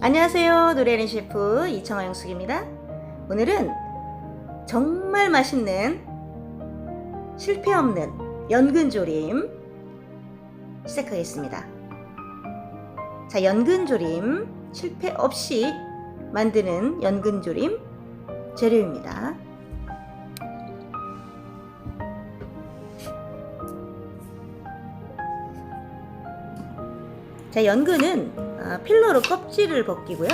안녕하세요. 노래하는 셰프 이청아 영숙입니다. 오늘은 정말 맛있는 실패 없는 연근 조림 시작하겠습니다. 자, 연근 조림 실패 없이 만드는 연근 조림 재료입니다. 자, 연근은 아, 필러로 껍질을 벗기고요.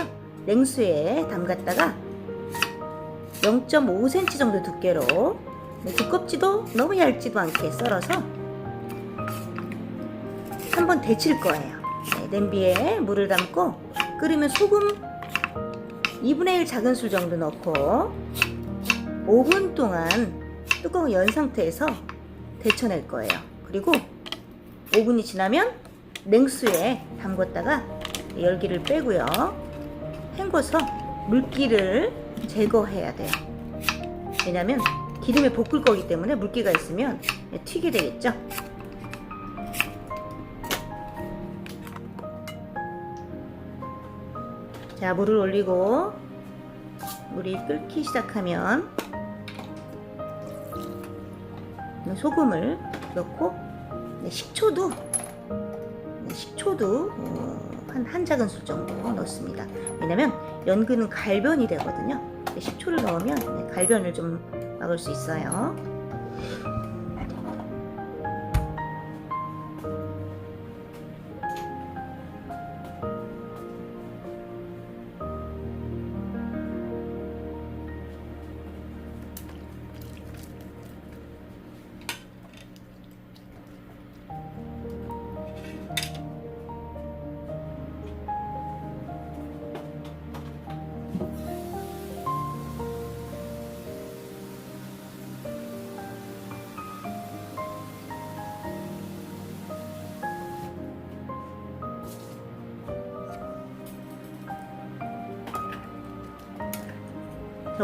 냉수에 담갔다가 0.5cm 정도 두께로 네, 두껍지도 너무 얇지도 않게 썰어서 한번 데칠 거예요. 네, 냄비에 물을 담고 끓으면 소금 2분의 1 작은 술 정도 넣고 5분 동안 뚜껑을 연 상태에서 데쳐낼 거예요. 그리고 5분이 지나면 냉수에 담궜다가 열기를 빼고요. 헹궈서 물기를 제거해야 돼요. 왜냐면 기름에 볶을 거기 때문에 물기가 있으면 튀게 되겠죠. 자, 물을 올리고 물이 끓기 시작하면 소금을 넣고 네, 식초도 네, 식초도 어, 한, 한 작은 술 정도 넣습니다. 왜냐면 연근은 갈변이 되거든요. 식초를 넣으면 네, 갈변을 좀 막을 수 있어요.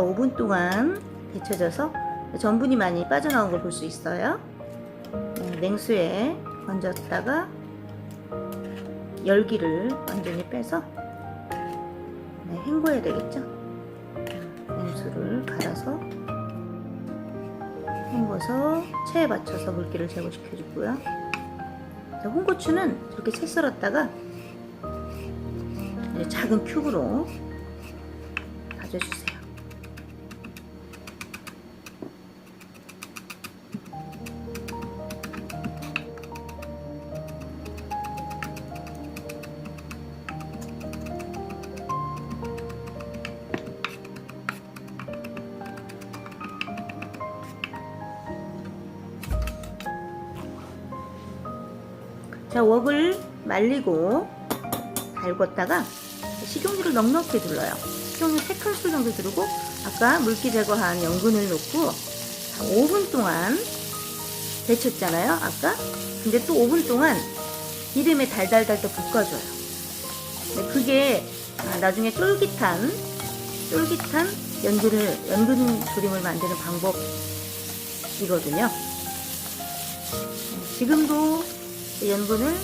5분 동안 데쳐져서 전분이 많이 빠져나온 걸 볼 수 있어요. 네, 냉수에 건졌다가 열기를 완전히 빼서 네, 헹궈야 되겠죠. 냉수를 갈아서 헹궈서 체에 받쳐서 물기를 제거시켜주고요. 자, 홍고추는 이렇게 채 썰었다가 작은 큐브로 다져주세요. 자, 웍을 말리고 달궜다가 식용유를 넉넉히 둘러요. 식용유 3큰술 정도 두르고 아까 물기 제거한 연근을 넣고 5분 동안 데쳤잖아요. 아까. 근데 또 5분 동안 기름에 달달달 또 볶아줘요. 네, 그게 아, 나중에 쫄깃한 쫄깃한 연근을 연근 조림을 만드는 방법이거든요. 네, 지금도 연분을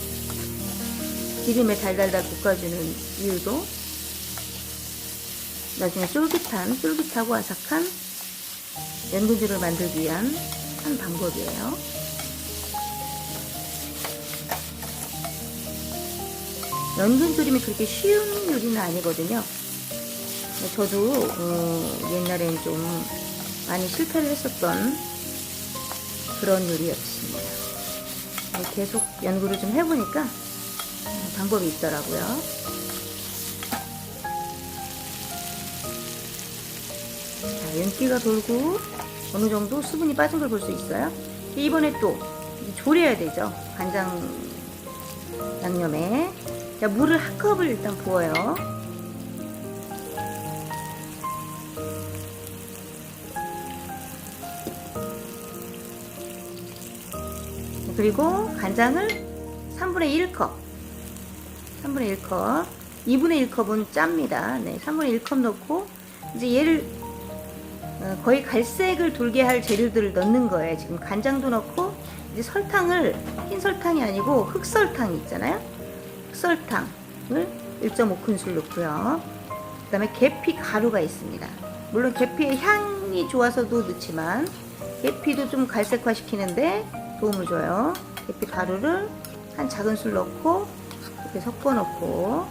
기름에 달달달 볶아주는 이유도 나중에 쫄깃한 쫄깃하고 아삭한 연근주를 만들기 위한 한 방법이에요. 연근 조림이 그렇게 쉬운 요리는 아니거든요. 저도 어, 옛날엔 좀 많이 실패를 했었던 그런 요리였습니다. 계속 연구를 좀 해보니까 어, 방법이 있더라고요. 자, 윤기가 돌고 어느 정도 수분이 빠진 걸 볼 수 있어요. 이번에 또 조려야 되죠. 간장 양념에. 자, 물을 한 컵을 일단 부어요. 그리고 간장을 3분의 1컵. 3분의 1컵. 2분의 1컵은 짭니다. 네, 3분의 1컵 넣고 이제 얘를 어, 거의 갈색을 돌게 할 재료들을 넣는 거예요. 지금 간장도 넣고 이제 설탕을 흰 설탕이 아니고 흑설탕 있잖아요. 흑설탕을 1.5큰술 넣고요. 그 다음에 계피 가루가 있습니다. 물론 계피의 향이 좋아서도 넣지만 계피도 좀 갈색화 시키는데 도움을 줘요. 계피 가루를 한 작은 술 넣고 이렇게 섞어 놓고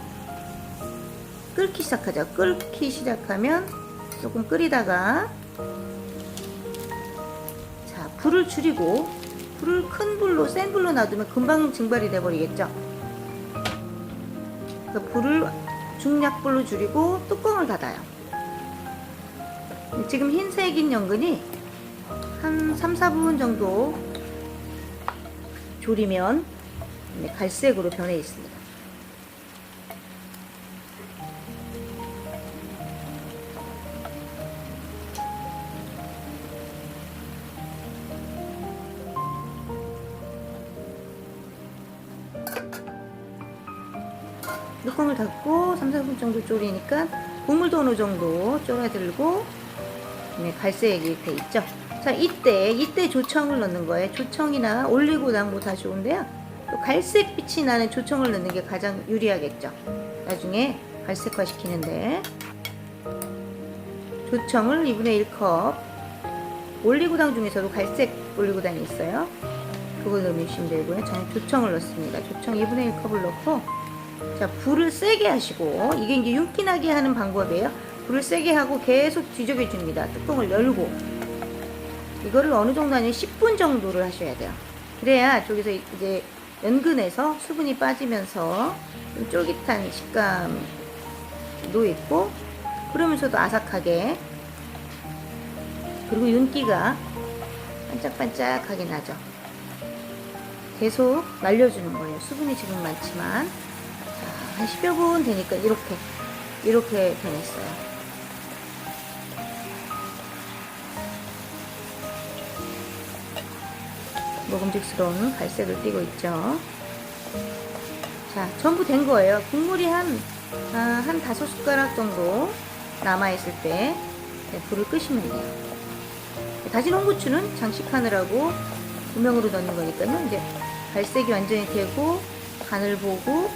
끓기 시작하죠. 끓기 시작하면 조금 끓이다가 자 불을 줄이고 불을 큰 불로 센 불로 놔두면 금방 증발이 돼 버리겠죠. 그래서 불을 중약불로 줄이고 뚜껑을 닫아요. 지금 흰색인 연근이 한 3, 4분 정도 졸이면 네, 갈색으로 변해 있습니다. 뚜껑을 닫고 3, 4분 정도 졸이니까 국물도 어느 정도 졸아들고 네, 갈색이 돼 있죠. 자, 이때 이때 조청을 넣는 거예요. 조청이나 올리고당 뭐다 좋은데요. 또 갈색 빛이 나는 조청을 넣는 게 가장 유리하겠죠. 나중에 갈색화 시키는데 조청을 2분의 1컵 올리고당 중에서도 갈색 올리고당이 있어요. 그거 넣으시면 되고요. 저는 조청을 넣습니다. 조청 2분의 1컵을 넣고 자 불을 세게 하시고 이게 이제 윤기나게 하는 방법이에요. 불을 세게 하고 계속 뒤적여 줍니다. 뚜껑을 열고 이거를 어느 정도 하냐면 10분 정도를 하셔야 돼요. 그래야 저기서 이제 연근에서 수분이 빠지면서 좀 쫄깃한 식감도 있고 그러면서도 아삭하게 그리고 윤기가 반짝반짝하게 나죠. 계속 날려주는 거예요. 수분이 지금 많지만 자, 한 10여 분 되니까 이렇게 이렇게 변했어요. 먹음직스러운 갈색을 띠고 있죠. 자, 전부 된 거예요. 국물이 한, 아, 한 다섯 숟가락 정도 남아있을 때 네, 불을 끄시면 돼요. 다진 홍고추는 장식하느라고 구명으로 넣는 거니까요. 이제 갈색이 완전히 되고 간을 보고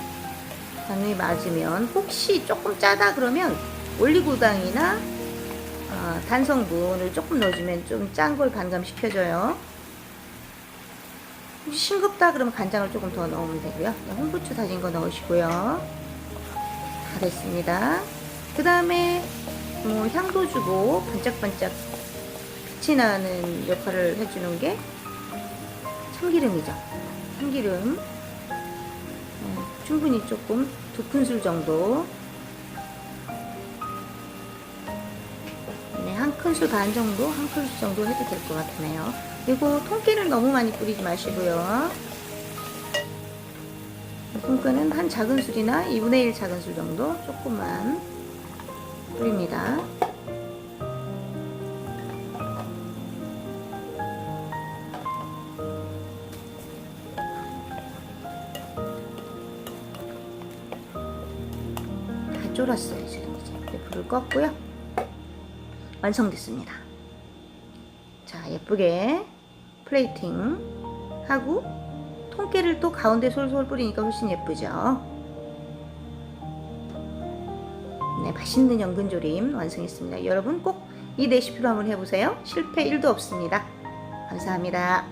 간이 맞으면 혹시 조금 짜다 그러면 올리고당이나 어, 단성분을 조금 넣어주면 좀 짠 걸 반감시켜줘요. 혹시 싱겁다 그러면 간장을 조금 더 넣으면 되고요. 홍고추 다진 거 넣으시고요. 다 됐습니다. 그 다음에 뭐 향도 주고 반짝반짝 빛이 나는 역할을 해주는 게 참기름이죠. 참기름 어, 충분히 조금 두 큰술 정도 네, 한 큰술 반 정도, 한 큰술 정도 해도 될 것 같네요. 그리고 통깨를 너무 많이 뿌리지 마시고요. 통깨는 한 작은 술이나 2분의 1 작은 술 정도 조금만 뿌립니다. 다 졸았어요 지금 이제 불을 껐고요 완성됐습니다 자 예쁘게 플레이팅 하고 통깨를 또 가운데 솔솔 뿌리니까 훨씬 예쁘죠? 네 맛있는 연근조림 완성했습니다. 여러분 꼭 이 레시피로 한번 해보세요. 실패 1도 없습니다. 감사합니다